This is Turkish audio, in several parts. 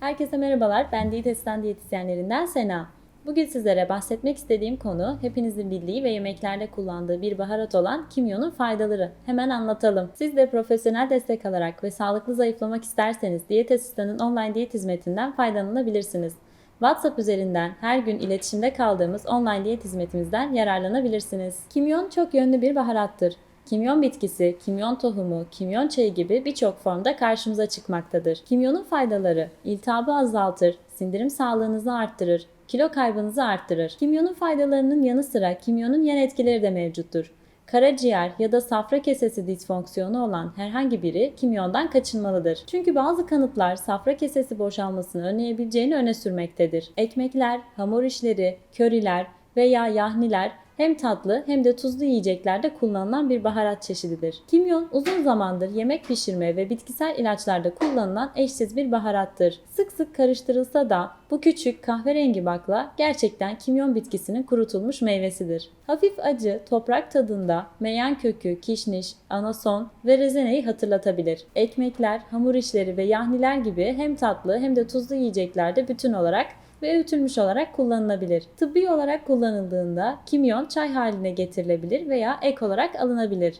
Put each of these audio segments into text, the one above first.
Herkese merhabalar. Ben Diyetisten Diyetisyenlerinden Sena. Bugün sizlere bahsetmek istediğim konu hepinizin bildiği ve yemeklerde kullandığı bir baharat olan kimyonun faydaları. Hemen anlatalım. Siz de profesyonel destek alarak ve sağlıklı zayıflamak isterseniz Diyet Asistan'ın online diyet hizmetinden faydalanabilirsiniz. WhatsApp üzerinden her gün iletişimde kaldığımız online diyet hizmetimizden yararlanabilirsiniz. Kimyon çok yönlü bir baharattır. Kimyon bitkisi, kimyon tohumu, kimyon çayı gibi birçok formda karşımıza çıkmaktadır. Kimyonun faydaları iltihabı azaltır, sindirim sağlığınızı arttırır, kilo kaybınızı arttırır. Kimyonun faydalarının yanı sıra kimyonun yan etkileri de mevcuttur. Karaciğer ya da safra kesesi disfonksiyonu olan herhangi biri kimyondan kaçınmalıdır. Çünkü bazı kanıtlar safra kesesi boşalmasını önleyebileceğini öne sürmektedir. Ekmekler, hamur işleri, köriler veya yahniler hem tatlı hem de tuzlu yiyeceklerde kullanılan bir baharat çeşididir. Kimyon uzun zamandır yemek pişirme ve bitkisel ilaçlarda kullanılan eşsiz bir baharattır. Sık sık karıştırılsa da bu küçük kahverengi bakla gerçekten kimyon bitkisinin kurutulmuş meyvesidir. Hafif acı, toprak tadında meyan kökü, kişniş, anason ve rezeneyi hatırlatabilir. Ekmekler, hamur işleri ve yahniler gibi hem tatlı hem de tuzlu yiyeceklerde bütün olarak ve öğütülmüş olarak kullanılabilir. Tıbbi olarak kullanıldığında kimyon çay haline getirilebilir veya ek olarak alınabilir.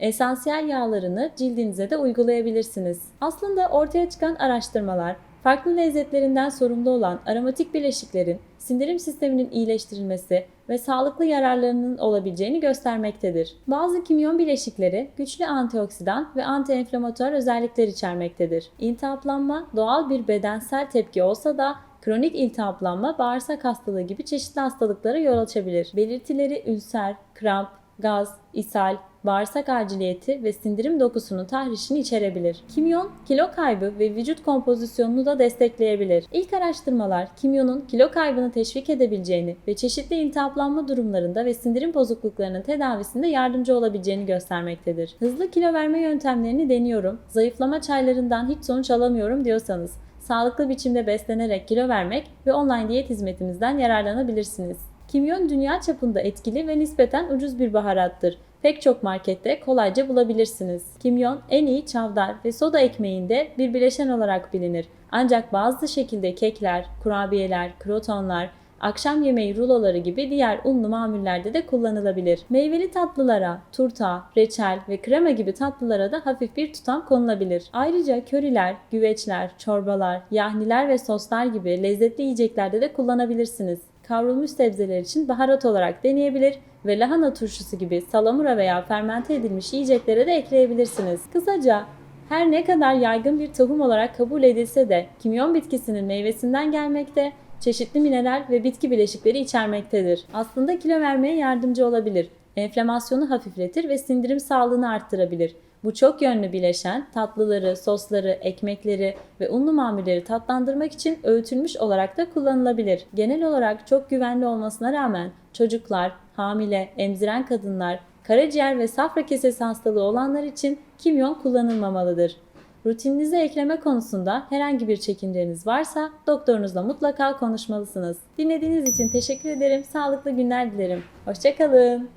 Esansiyel yağlarını cildinize de uygulayabilirsiniz. Aslında ortaya çıkan araştırmalar farklı lezzetlerinden sorumlu olan aromatik bileşiklerin sindirim sisteminin iyileştirilmesi ve sağlıklı yararlarının olabileceğini göstermektedir. Bazı kimyon bileşikleri güçlü antioksidan ve antienflamatuar özellikler içermektedir. İltihaplanma doğal bir bedensel tepki olsa da Kronik iltihaplanma bağırsak hastalığı gibi çeşitli hastalıklara yol açabilir. Belirtileri ülser, kramp, gaz, ishal, bağırsak aciliyeti ve sindirim dokusunun tahrişini içerebilir. Kimyon, kilo kaybı ve vücut kompozisyonunu da destekleyebilir. İlk araştırmalar kimyonun kilo kaybını teşvik edebileceğini ve çeşitli iltihaplanma durumlarında ve sindirim bozukluklarının tedavisinde yardımcı olabileceğini göstermektedir. Hızlı kilo verme yöntemlerini deniyorum, zayıflama çaylarından hiç sonuç alamıyorum diyorsanız sağlıklı biçimde beslenerek kilo vermek ve online diyet hizmetimizden yararlanabilirsiniz. Kimyon dünya çapında etkili ve nispeten ucuz bir baharattır. Pek çok markette kolayca bulabilirsiniz. Kimyon en iyi çavdar ve soda ekmeğinde bir bileşen olarak bilinir. Ancak bazı şekilde kekler, kurabiyeler, krotonlar, akşam yemeği ruloları gibi diğer unlu mamullerde de kullanılabilir. Meyveli tatlılara, turta, reçel ve krema gibi tatlılara da hafif bir tutam konulabilir. Ayrıca köriler, güveçler, çorbalar, yahniler ve soslar gibi lezzetli yiyeceklerde de kullanabilirsiniz. Kavrulmuş sebzeler için baharat olarak deneyebilir ve lahana turşusu gibi salamura veya fermente edilmiş yiyeceklere de ekleyebilirsiniz. Kısaca her ne kadar yaygın bir tohum olarak kabul edilse de kimyon bitkisinin meyvesinden gelmekte çeşitli mineral ve bitki bileşikleri içermektedir. Aslında kilo vermeye yardımcı olabilir. Enflamasyonu hafifletir ve sindirim sağlığını arttırabilir. Bu çok yönlü bileşen tatlıları, sosları, ekmekleri ve unlu mamulleri tatlandırmak için öğütülmüş olarak da kullanılabilir. Genel olarak çok güvenli olmasına rağmen çocuklar, hamile, emziren kadınlar, karaciğer ve safra kesesi hastalığı olanlar için kimyon kullanılmamalıdır. Rutininize ekleme konusunda herhangi bir çekinceniz varsa doktorunuzla mutlaka konuşmalısınız. Dinlediğiniz için teşekkür ederim. Sağlıklı günler dilerim. Hoşçakalın.